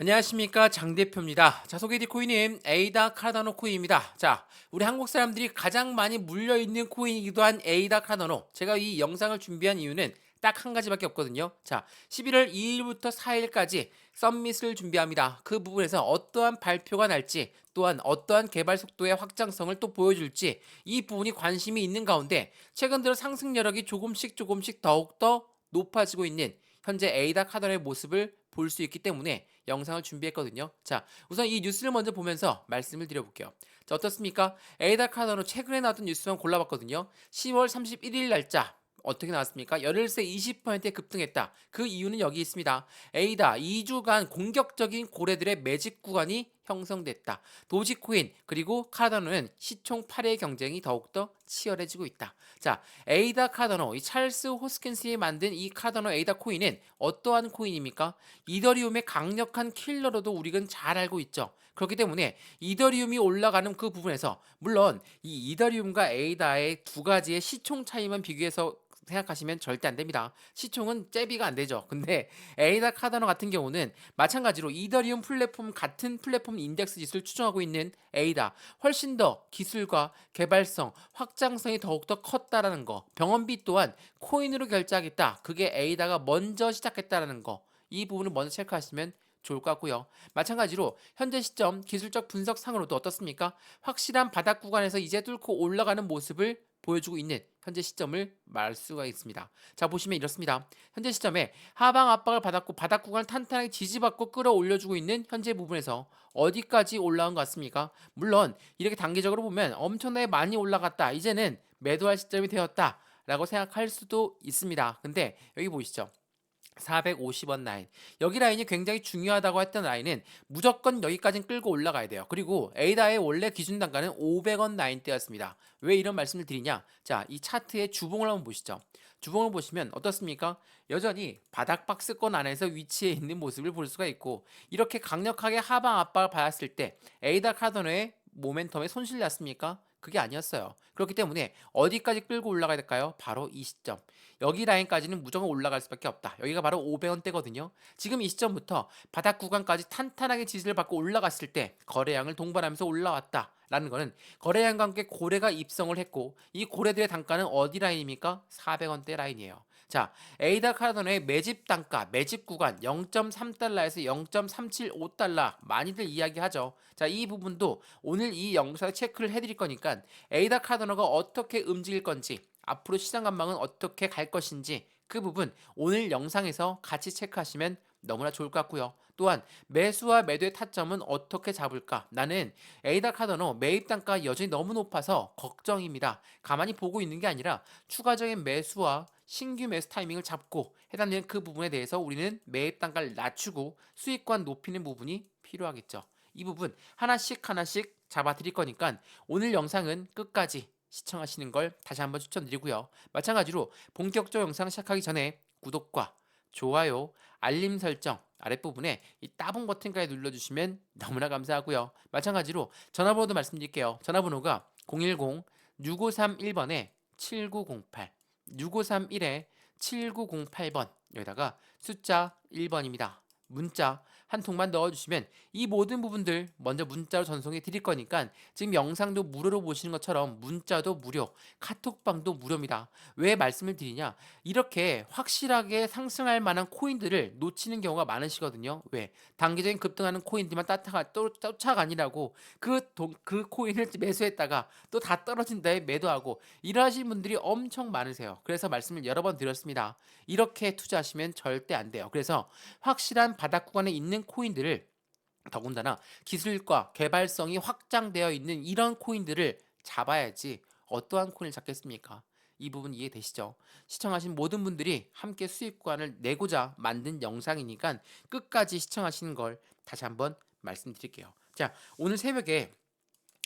안녕하십니까 장 대표입니다. 자 소개해드릴 코인은 에이다 카르다노 코인입니다. 자 우리 한국 사람들이 가장 많이 물려 있는 코인이기도 한 에이다 카르다노. 제가 이 영상을 준비한 이유는 딱 한 가지밖에 없거든요. 자 11월 2일부터 4일까지 썸밋을 준비합니다. 그 부분에서 어떠한 발표가 날지 또한 어떠한 개발 속도의 확장성을 또 보여줄지 이 부분이 관심이 있는 가운데 최근 들어 상승 여력이 조금씩 조금씩 더욱더 높아지고 있는 현재 에이다 카더의 모습을 볼 수 있기 때문에 영상을 준비했거든요. 자, 우선 이 뉴스를 먼저 보면서 말씀을 드려볼게요. 자, 어떻습니까? 에이다 카더는 최근에 나왔던 뉴스만 골라봤거든요. 10월 31일 날짜 어떻게 나왔습니까? 열흘새 20%에 급등했다. 그 이유는 여기 있습니다. 에이다 2주간 공격적인 고래들의 매집 구간이 형성됐다. 도지코인 그리고 카다노는 시총 8의 경쟁이 더욱더 치열해지고 있다. 자, 에이다 카다노, 이 찰스 호스킨스이 만든 이 카다노 에이다 코인은 어떠한 코인입니까? 이더리움의 강력한 킬러로도 우리는 잘 알고 있죠. 그렇기 때문에 이더리움이 올라가는 그 부분에서 물론 이 이더리움과 에이다의 두 가지의 시총 차이만 비교해서 생각하시면 절대 안 됩니다. 시총은 잽이가 안 되죠. 근데 에이다 카다노 같은 경우는 마찬가지로 이더리움 플랫폼 같은 플랫폼 인덱스 지수를 추정하고 있는 에이다 훨씬 더 기술과 개발성, 확장성이 더욱더 컸다라는 거. 병원비 또한 코인으로 결제하겠다. 그게 에이다가 먼저 시작했다라는 거. 이 부분을 먼저 체크하시면 좋을 것 같고요. 마찬가지로 현재 시점 기술적 분석상으로도 어떻습니까? 확실한 바닥 구간에서 이제 뚫고 올라가는 모습을 보여주고 있는 현재 시점을 말 수가 있습니다. 자 보시면 이렇습니다. 현재 시점에 하방 압박을 받았고 바닥 구간을 탄탄하게 지지받고 끌어올려주고 있는 현재 부분에서 어디까지 올라온 것 같습니까? 물론 이렇게 단계적으로 보면 엄청나게 많이 올라갔다. 이제는 매도할 시점이 되었다. 라고 생각할 수도 있습니다. 근데 여기 보이시죠? 450원 라인. 여기 라인이 굉장히 중요하다고 했던 라인은 무조건 여기까지는 끌고 올라가야 돼요. 그리고 에이다의 원래 기준 단가는 500원 라인대였습니다. 왜 이런 말씀을 드리냐? 자, 이 차트의 주봉을 한번 보시죠. 주봉을 보시면 어떻습니까? 여전히 바닥 박스권 안에서 위치해 있는 모습을 볼 수가 있고 이렇게 강력하게 하방 압박을 받았을 때 에이다 카더너의 모멘텀에 손실 났습니까? 그게 아니었어요. 그렇기 때문에 어디까지 끌고 올라가야 될까요? 바로 이 시점. 여기 라인까지는 무조건 올라갈 수밖에 없다. 여기가 바로 500원대거든요. 지금 이 시점부터 바닥 구간까지 탄탄하게 지지를 받고 올라갔을 때 거래량을 동반하면서 올라왔다. 라는 거는 거래량과 함께 고래가 입성을 했고 이 고래들의 단가는 어디 라인입니까? 400원대 라인이에요. 자, 에이다 카르도의 매집 단가, 매집 구간 0.3달러에서 0.375달러 많이들 이야기하죠. 자, 이 부분도 오늘 이 영상에 체크를 해드릴 거니까 에이다 카르도가 어떻게 움직일 건지 앞으로 시장 전망은 어떻게 갈 것인지 그 부분 오늘 영상에서 같이 체크하시면 너무나 좋을 것 같고요. 또한 매수와 매도의 타점은 어떻게 잡을까? 나는 에이다 카더노 매입 단가 여전히 너무 높아서 걱정입니다. 가만히 보고 있는 게 아니라 추가적인 매수와 신규 매수 타이밍을 잡고 해당되는 그 부분에 대해서 우리는 매입 단가를 낮추고 수익권 높이는 부분이 필요하겠죠. 이 부분 하나씩 하나씩 잡아 드릴 거니까 오늘 영상은 끝까지 시청하시는 걸 다시 한번 추천드리고요. 마찬가지로 본격적 영상 시작하기 전에 구독과 좋아요, 알림 설정 아랫부분에 이 따봉 버튼까지 눌러주시면 너무나 감사하고요. 마찬가지로 전화번호도 말씀드릴게요. 전화번호가 010-6531번에 7908 6531에 7908번 여기다가 숫자 1번입니다. 문자 한 통만 넣어주시면 이 모든 부분들 먼저 문자로 전송해 드릴 거니까 지금 영상도 무료로 보시는 것처럼 문자도 무료, 카톡방도 무료입니다. 왜 말씀을 드리냐? 이렇게 확실하게 상승할 만한 코인들을 놓치는 경우가 많으시거든요. 왜? 단기적인 급등하는 코인들만 따타가 쫓아가니라고 그, 돈, 그 코인을 매수했다가 또 다 떨어진 다에 매도하고 이러하신 분들이 엄청 많으세요. 그래서 말씀을 여러 번 드렸습니다. 이렇게 투자하시면 절대 안 돼요. 그래서 확실한 바닥 구간에 있는 코인들을 더군다나 기술과 개발성이 확장되어 있는 이런 코인들을 잡아야지 어떠한 코인을 잡겠습니까? 이 부분 이해되시죠? 시청하신 모든 분들이 함께 수익관을 내고자 만든 영상이니까 끝까지 시청하시는 걸 다시 한번 말씀드릴게요. 자, 오늘 새벽에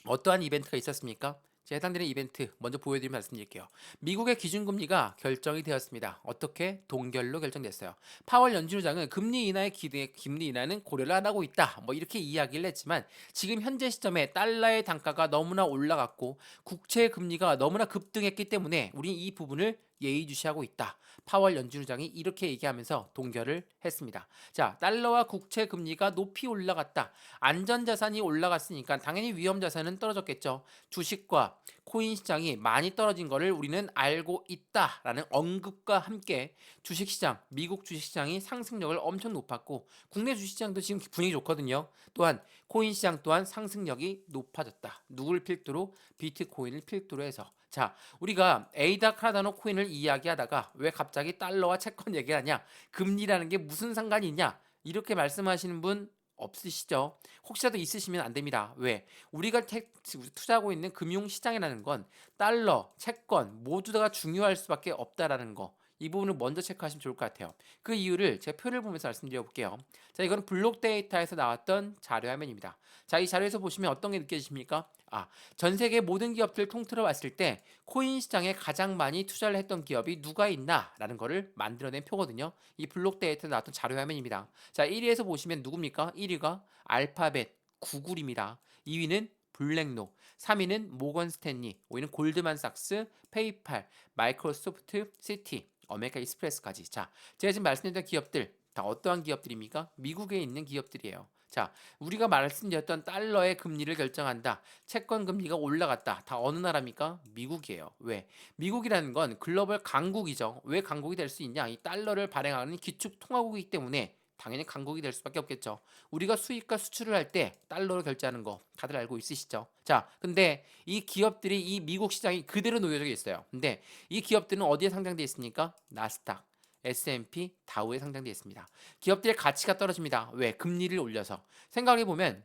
어떠한 이벤트가 있었습니까? 제 해당되는 이벤트 먼저 보여드리면 말씀드릴게요. 미국의 기준금리가 결정이 되었습니다. 어떻게? 동결로 결정됐어요. 파월 연준의장은 금리 인하의 기대, 금리 인하는 고려를 안 하고 있다. 뭐 이렇게 이야기를 했지만 지금 현재 시점에 달러의 단가가 너무나 올라갔고 국채 금리가 너무나 급등했기 때문에 우리는 이 부분을 예의주시하고 있다. 파월 연준의장이 이렇게 얘기하면서 동결을 했습니다. 자, 달러와 국채 금리가 높이 올라갔다. 안전자산이 올라갔으니까 당연히 위험자산은 떨어졌겠죠. 주식과 코인 시장이 많이 떨어진 것을 우리는 알고 있다라는 언급과 함께 주식시장, 미국 주식시장이 상승력을 엄청 높았고 국내 주식시장도 지금 분위기 좋거든요. 또한 코인 시장 또한 상승력이 높아졌다. 누굴 필두로 비트코인을 필두로 해서 자, 우리가 에이다 카라다노 코인을 이야기하다가 왜 갑자기 달러와 채권 얘기하냐? 금리라는 게 무슨 상관이 있냐? 이렇게 말씀하시는 분 없으시죠? 혹시라도 있으시면 안 됩니다. 왜? 우리가 태, 투자하고 있는 금융 시장이라는 건 달러, 채권 모두 다가 중요할 수밖에 없다라는 거. 이 부분을 먼저 체크하시면 좋을 것 같아요. 그 이유를 제 표를 보면서 말씀드려 볼게요. 자, 이건 블록 데이터에서 나왔던 자료 화면입니다. 자, 이 자료에서 보시면 어떤 게 느껴지십니까? 아, 전 세계 모든 기업들 통틀어 봤을 때 코인 시장에 가장 많이 투자를 했던 기업이 누가 있나라는 거를 만들어낸 표거든요. 이 블록 데이터에 나왔던 자료 화면입니다. 자, 1위에서 보시면 누굽니까? 1위가 알파벳, 구글입니다. 2위는 블랙로, 3위는 모건 스탠리, 5위는 골드만삭스, 페이팔, 마이크로소프트, 시티, 어메리카 익스프레스까지. 자, 제가 지금 말씀드렸던 기업들 다 어떠한 기업들입니까? 미국에 있는 기업들이에요. 자, 우리가 말씀드렸던 달러의 금리를 결정한다. 채권 금리가 올라갔다. 다 어느 나라입니까? 미국이에요. 왜? 미국이라는 건 글로벌 강국이죠. 왜 강국이 될 수 있냐? 이 달러를 발행하는 기축 통화국이기 때문에 당연히 강국이 될 수밖에 없겠죠. 우리가 수입과 수출을 할 때 달러로 결제하는 거 다들 알고 있으시죠? 자, 근데 이 기업들이 이 미국 시장이 그대로 놓여져 있어요. 근데 이 기업들은 어디에 상장돼 있습니까? 나스닥. S&P 다우에 상장되어 있습니다. 기업들의 가치가 떨어집니다. 왜? 금리를 올려서. 생각해 보면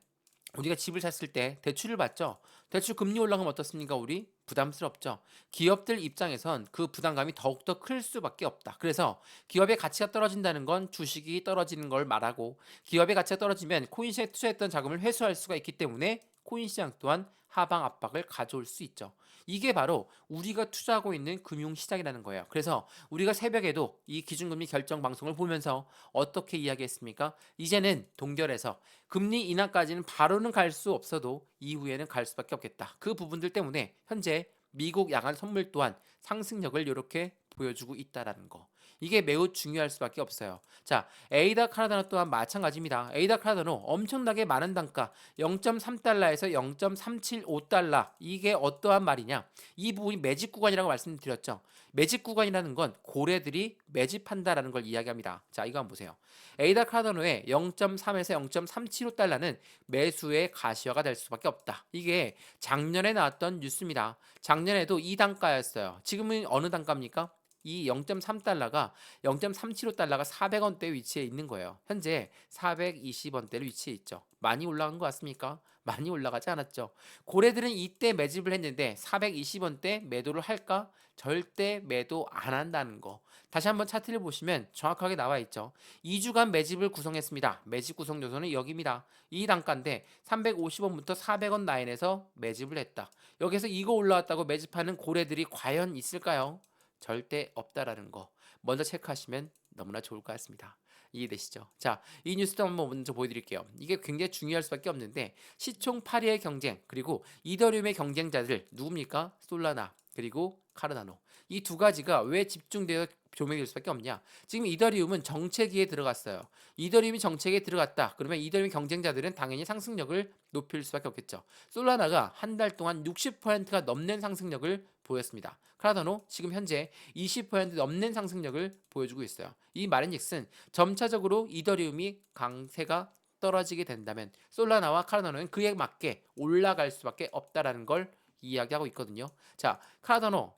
우리가 집을 샀을 때 대출을 받죠. 대출 금리 올라가면 어떻습니까? 우리 부담스럽죠. 기업들 입장에선 그 부담감이 더욱더 클 수밖에 없다. 그래서 기업의 가치가 떨어진다는 건 주식이 떨어지는 걸 말하고 기업의 가치가 떨어지면 코인시장에 투자했던 자금을 회수할 수가 있기 때문에 코인 시장 또한 하방 압박을 가져올 수 있죠. 이게 바로 우리가 투자하고 있는 금융 시장이라는 거예요. 그래서 우리가 새벽에도 이 기준금리 결정 방송을 보면서 어떻게 이야기했습니까? 이제는 동결해서 금리 인하까지는 바로는 갈 수 없어도 이후에는 갈 수밖에 없겠다. 그 부분들 때문에 현재 미국 야간 선물 또한 상승력을 이렇게 보여주고 있다라는 거. 이게 매우 중요할 수밖에 없어요. 자, 에이다 카나다노 또한 마찬가지입니다. 에이다 카나다노 엄청나게 많은 단가 0.3달러에서 0.375달러 이게 어떠한 말이냐? 이 부분이 매집 구간이라고 말씀드렸죠. 매집 구간이라는 건 고래들이 매집한다라는 걸 이야기합니다. 자, 이거 한번 보세요. 에이다 카나다노의 0.3에서 0.375달러는 매수의 가시화가 될 수밖에 없다. 이게 작년에 나왔던 뉴스입니다. 작년에도 이 단가였어요. 지금은 어느 단가입니까? 이 0.3달러가 0.375달러가 400원대 위치에 있는 거예요. 현재 420원대로 위치해 있죠. 많이 올라간 것 같습니까? 많이 올라가지 않았죠. 고래들은 이때 매집을 했는데 420원대 매도를 할까? 절대 매도 안 한다는 거. 다시 한번 차트를 보시면 정확하게 나와 있죠. 2주간 매집을 구성했습니다. 매집 구성 요소는 여기입니다. 이 단가인데 350원부터 400원 라인에서 매집을 했다. 여기서 이거 올라왔다고 매집하는 고래들이 과연 있을까요? 절대 없다라는 거 먼저 체크하시면 너무나 좋을 것 같습니다. 이해되시죠? 자, 이 뉴스도 한번 먼저 보여드릴게요. 이게 굉장히 중요할 수밖에 없는데 시총 8위의 경쟁 그리고 이더리움의 경쟁자들 누굽니까? 솔라나 그리고 카르다노 이 두 가지가 왜 집중되어 조명될 수밖에 없냐? 지금 이더리움은 정체기에 들어갔어요. 이더리움이 정체기에 들어갔다. 그러면 이더리움 경쟁자들은 당연히 상승력을 높일 수밖에 없겠죠. 솔라나가 한 달 동안 60%가 넘는 상승력을 보였습니다. 카라다노 지금 현재 20% 넘는 상승력을 보여주고 있어요. 이 말인즉슨 점차적으로 이더리움이 강세가 떨어지게 된다면 솔라나와 카라다노는 그에 맞게 올라갈 수밖에 없다라는 걸 이야기하고 있거든요. 자, 카라다노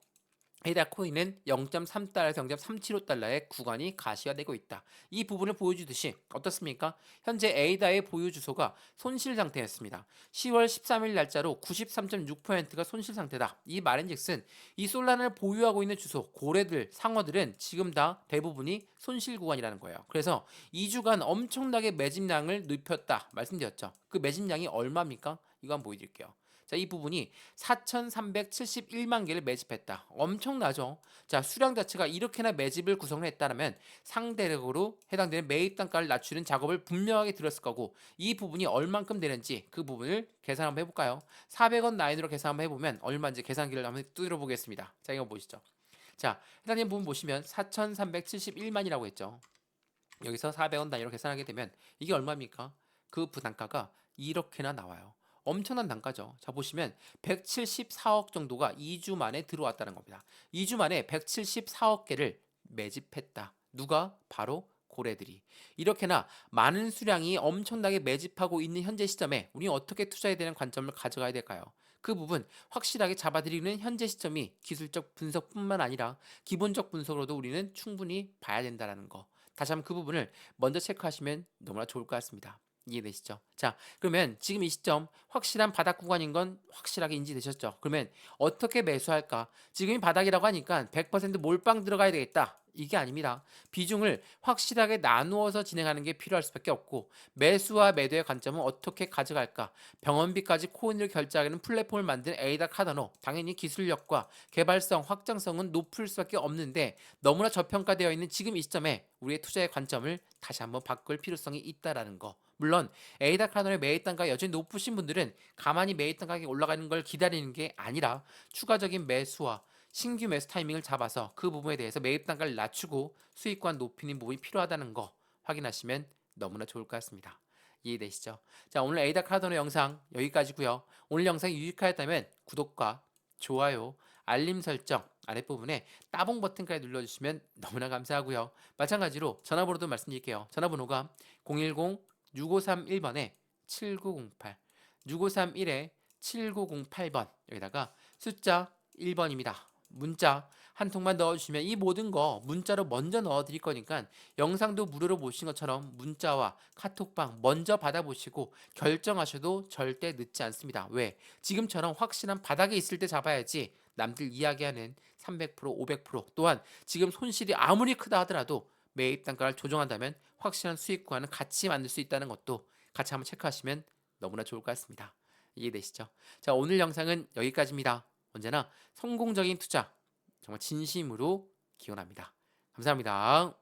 에이다 코인은 0.3달러에서 0.375달러의 구간이 가시화되고 있다. 이 부분을 보여주듯이 어떻습니까? 현재 에이다의 보유 주소가 손실 상태였습니다. 10월 13일 날짜로 93.6%가 손실 상태다. 이 말인즉슨 이 솔란을 보유하고 있는 주소 고래들 상어들은 지금 다 대부분이 손실 구간이라는 거예요. 그래서 2주간 엄청나게 매집량을 눕혔다 말씀드렸죠. 그 매집량이 얼마입니까? 이거 한번 보여드릴게요. 자, 이 부분이 4,371만 개를 매집했다. 엄청나죠? 자, 수량 자체가 이렇게나 매집을 구성을 했다면 상대적으로 해당되는 매입 단가를 낮추는 작업을 분명하게 들었을 거고 이 부분이 얼만큼 되는지 그 부분을 계산 한번 해볼까요? 400원 라인으로 계산 한번 해보면 얼마인지 계산기를 한번 뚫어 보겠습니다. 자, 이거 보시죠. 자, 해당되는 부분 보시면 4,371만이라고 했죠. 여기서 400원 단위로 계산하게 되면 이게 얼마입니까? 그 부단가가 이렇게나 나와요. 엄청난 단가죠. 자, 보시면 174억 정도가 2주 만에 들어왔다는 겁니다. 2주 만에 174억 개를 매집했다. 누가? 바로 고래들이. 이렇게나 많은 수량이 엄청나게 매집하고 있는 현재 시점에 우리 어떻게 투자해야 되는 관점을 가져가야 될까요? 그 부분 확실하게 잡아드리는 현재 시점이 기술적 분석뿐만 아니라 기본적 분석으로도 우리는 충분히 봐야 된다는 거. 다시 한번 그 부분을 먼저 체크하시면 너무나 좋을 것 같습니다. 이해되시죠? 자, 그러면 지금 이 시점 확실한 바닥 구간인 건 확실하게 인지되셨죠? 그러면 어떻게 매수할까? 지금이 바닥이라고 하니까 100% 몰빵 들어가야 되겠다. 이게 아닙니다. 비중을 확실하게 나누어서 진행하는 게 필요할 수밖에 없고 매수와 매도의 관점은 어떻게 가져갈까? 병원비까지 코인을 결제하는 플랫폼을 만든 에이다 카다노 당연히 기술력과 개발성, 확장성은 높을 수밖에 없는데 너무나 저평가되어 있는 지금 이 시점에 우리의 투자의 관점을 다시 한번 바꿀 필요성이 있다라는 거. 물론 에이다 카다노의 매입 단가가 여전히 높으신 분들은 가만히 매입 단가가 올라가는 걸 기다리는 게 아니라 추가적인 매수와 신규 매수 타이밍을 잡아서 그 부분에 대해서 매입 단가를 낮추고 수익권 높이는 부분이 필요하다는 거 확인하시면 너무나 좋을 것 같습니다. 이해되시죠? 자 오늘 에이다 카다노 영상 여기까지고요. 오늘 영상이 유익하였다면 구독과 좋아요, 알림 설정 아랫부분에 따봉 버튼까지 눌러주시면 너무나 감사하고요. 마찬가지로 전화번호도 말씀드릴게요. 전화번호가 010-6531번에 7908 6531에 7908번 여기다가 숫자 1번입니다. 문자 한 통만 넣어주시면 이 모든 거 문자로 먼저 넣어드릴 거니까 영상도 무료로 보신 것처럼 문자와 카톡방 먼저 받아보시고 결정하셔도 절대 늦지 않습니다. 왜? 지금처럼 확실한 바닥에 있을 때 잡아야지 남들 이야기하는 300% 500% 또한 지금 손실이 아무리 크다 하더라도 매입 단가를 조정한다면 확실한 수익 구간을 같이 만들 수 있다는 것도 같이 한번 체크하시면 너무나 좋을 것 같습니다. 이해되시죠? 자 오늘 영상은 여기까지입니다. 언제나 성공적인 투자 정말 진심으로 기원합니다. 감사합니다.